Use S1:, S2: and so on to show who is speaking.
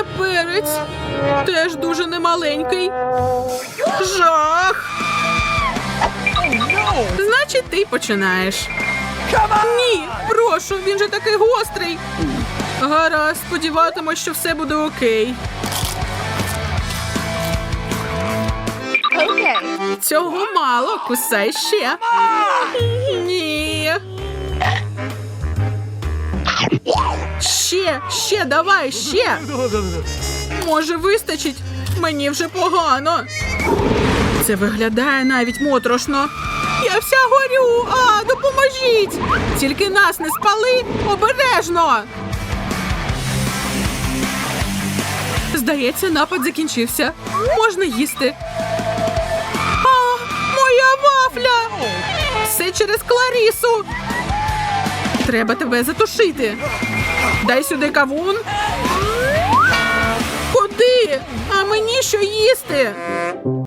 S1: мене перець. Теж дуже немаленький. Жах. Значить, ти починаєш. Ні, прошу, він же такий гострий. Гаразд, сподіватимось, що все буде окей. Цього мало, кусай ще. Ні. Ще, ще, давай, ще. Може, вистачить? Мені вже погано. Це виглядає навіть моторошно. Я вся горю. А, допоможіть! Тільки нас не спали обережно. Здається, напад закінчився. Можна їсти. А, моя вафля! Все через Кларісу. Треба тебе затушити. Дай сюди кавун. Куди? А мені що їсти?